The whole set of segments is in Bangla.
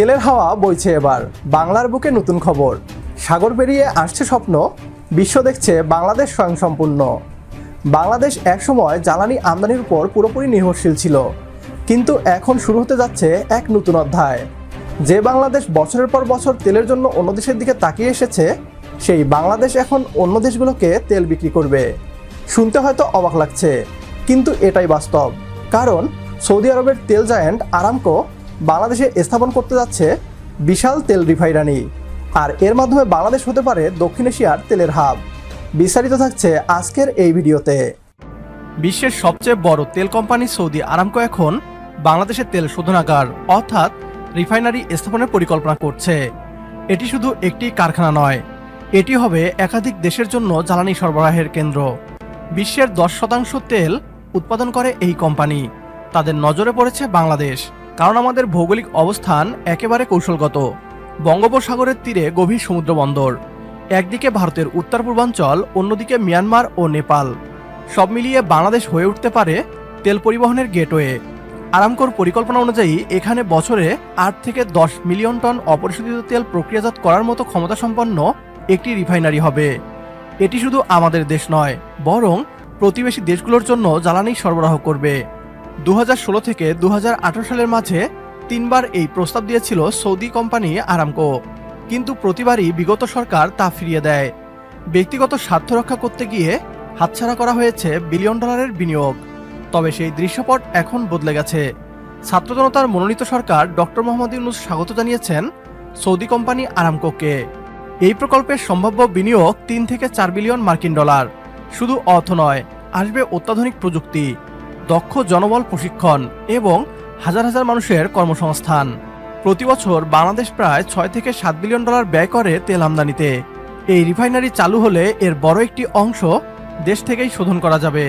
তেলের হাওয়া বইছে এবার। বাংলার বুকে নতুন খবর। সাগর পেরিয়ে আসছে স্বপ্ন, বিশ্ব দেখছে বাংলাদেশ স্বয়ংসম্পূর্ণ। বাংলাদেশ একসময় জ্বালানি আমদানির উপর পুরোপুরি নির্ভরশীল ছিল, কিন্তু এখন শুরু হতে যাচ্ছে এক নতুন অধ্যায়। যে বাংলাদেশ বছরের পর বছর তেলের জন্য অন্য দেশের দিকে তাকিয়ে এসেছে, সেই বাংলাদেশ এখন অন্য দেশগুলোকে তেল বিক্রি করবে। শুনতে হয়তো অবাক লাগছে, কিন্তু এটাই বাস্তব। কারণ সৌদি আরবের তেল জায়ান্ট আরামকো বাংলাদেশে স্থাপন করতে যাচ্ছে বিশাল তেল রিফাইনারি। আর এর মাধ্যমে বাংলাদেশ হতে পারে দক্ষিণ এশিয়ার তেলের হাব। বিস্তারিত থাকছে আজকের এই ভিডিওতে। বিশ্বের সবচেয়ে বড় তেল কোম্পানি সৌদি আরামকো এখন বাংলাদেশের তেল শোধনাগার, অর্থাৎ রিফাইনারি স্থাপনের পরিকল্পনা করছে। এটি শুধু একটি কারখানা নয়, এটি হবে একাধিক দেশের জন্য জ্বালানি সরবরাহের কেন্দ্র। বিশ্বের দশ শতাংশ তেল উৎপাদন করে এই কোম্পানি। তাদের নজরে পড়েছে বাংলাদেশ। কারণ আমাদের ভৌগোলিক অবস্থান একেবারে কৌশলগত। বঙ্গোপসাগরের তীরে গভীর সমুদ্র বন্দর একদিকে ভারতের উত্তর পূর্বাঞ্চল অন্যদিকে মিয়ানমার ও নেপাল। সব মিলিয়ে বাংলাদেশ হয়ে উঠতে পারে তেল পরিবহনের গেটওয়ে। আরামকোর পরিকল্পনা অনুযায়ী এখানে বছরে আট থেকে দশ মিলিয়ন টন অপরিশোধিত তেল প্রক্রিয়াজাত করার মতো ক্ষমতা সম্পন্ন একটি রিফাইনারি হবে। এটি শুধু আমাদের দেশ নয়, বরং প্রতিবেশী দেশগুলোর জন্য জ্বালানি সরবরাহ করবে। দু হাজার ষোলো থেকে দু হাজার আঠারো সালের মাঝে তিনবার এই প্রস্তাব দিয়েছিল সৌদি কোম্পানি আরামকো। কিন্তু প্রতিবারই বিগত সরকার তা ফিরিয়ে দেয়। ব্যক্তিগত স্বার্থ রক্ষা করতে গিয়ে হাতছাড়া করা হয়েছে বিলিয়ন ডলারের বিনিয়োগ। তবে সেই দৃশ্যপট এখন বদলে গেছে। ছাত্র জনতার মনোনীত সরকার ডক্টর মোহাম্মদ ইউনুস স্বাগত জানিয়েছেন সৌদি কোম্পানি আরামকোকে। এই প্রকল্পের সম্ভাব্য বিনিয়োগ তিন থেকে চার বিলিয়ন মার্কিন ডলার। শুধু অর্থ নয়, আসবে অত্যাধুনিক প্রযুক্তি। দক্ষ জনবল প্রশিক্ষণ এবং হাজার হাজার মানুষের কর্মসংস্থান। প্রতি বছর বাংলাদেশ প্রায় ছয় থেকে সাত বিলিয়ন ডলার ব্যয় করে তেল আমদানিতে। এই রিফাইনারি চালু হলে এর বড় একটি অংশ দেশ থেকেই শোধন করা যাবে।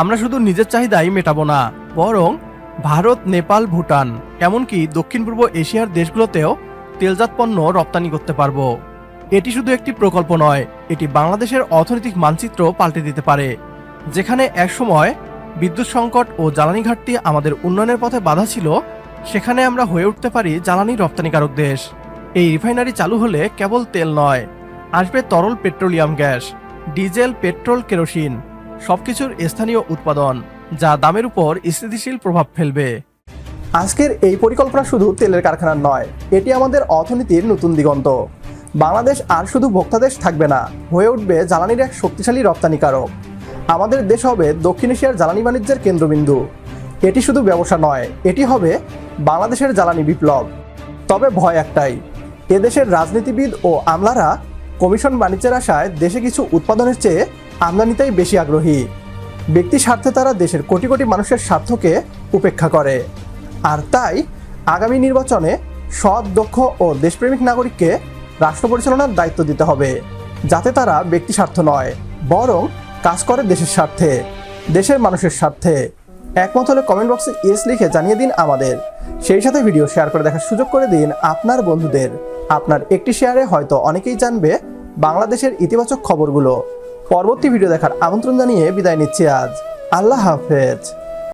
আমরা শুধু নিজের চাহিদাই মেটাবো না, বরং ভারত, নেপাল, ভুটান, এমনকি দক্ষিণ পূর্ব এশিয়ার দেশগুলোতেও তেলজাত পণ্য রপ্তানি করতে পারব। এটি শুধু একটি প্রকল্প নয়, এটি বাংলাদেশের অর্থনৈতিক মানচিত্র পাল্টে দিতে পারে, যেখানে একসময় বিদ্যুৎ সংকট ও জ্বালানি ঘাটতি আমাদের উন্নয়নের পথে বাধা ছিল, সেখানে আমরা হয়ে উঠতে পারি জ্বালানি রপ্তানিকারক দেশ। এই রিফাইনারি চালু হলে কেবল তেল নয়, আসবে তরল petroleum gas, diesel, petrol, kerosene, সবকিছুর স্থানীয় উৎপাদন, যা দামের উপর স্থিতিশীল প্রভাব ফেলবে। আজকের এই পরিকল্পনা শুধু তেলের কারখানার নয়, এটি আমাদের অর্থনীতির নতুন দিগন্ত। বাংলাদেশ আর শুধু ভোক্তা দেশ থাকবে না, হয়ে উঠবে জ্বালানির এক শক্তিশালী রপ্তানিকারক। আমাদের দেশ হবে দক্ষিণ এশিয়ার জ্বালানি বাণিজ্যের কেন্দ্রবিন্দু। এটি শুধু ব্যবসা নয়, এটি হবে বাংলাদেশের জ্বালানি বিপ্লব। তবে ভয় একটাই এদেশের রাজনীতিবিদ ও আমলারা কমিশন বাণিজ্যের আশায় দেশে কিছু উৎপাদনের চেয়ে আমদানিতেই বেশি আগ্রহী। ব্যক্তি স্বার্থে তারা দেশের কোটি কোটি মানুষের স্বার্থকে উপেক্ষা করে। আর তাই আগামী নির্বাচনে সৎ, দক্ষ ও দেশপ্রেমিক নাগরিককে রাষ্ট্র পরিচালনার দায়িত্ব দিতে হবে, যাতে তারা ব্যক্তি স্বার্থ নয়, বরং কাজ করে দেশের স্বার্থে, দেশের মানুষের স্বার্থে। একমত হলে কমেন্ট বক্সে ইয়েস লিখে জানিয়ে দিন আমাদের। সেই সাথে ভিডিও শেয়ার করে দেখার সুযোগ করে দিন আপনার বন্ধুদের। আপনার একটি শেয়ারে হয়তো অনেকেই জানবে বাংলাদেশের ইতিবাচক খবরগুলো। পরবর্তী ভিডিও দেখার আমন্ত্রণ জানিয়ে বিদায় নিচ্ছি আজ। আল্লাহ হাফেজ।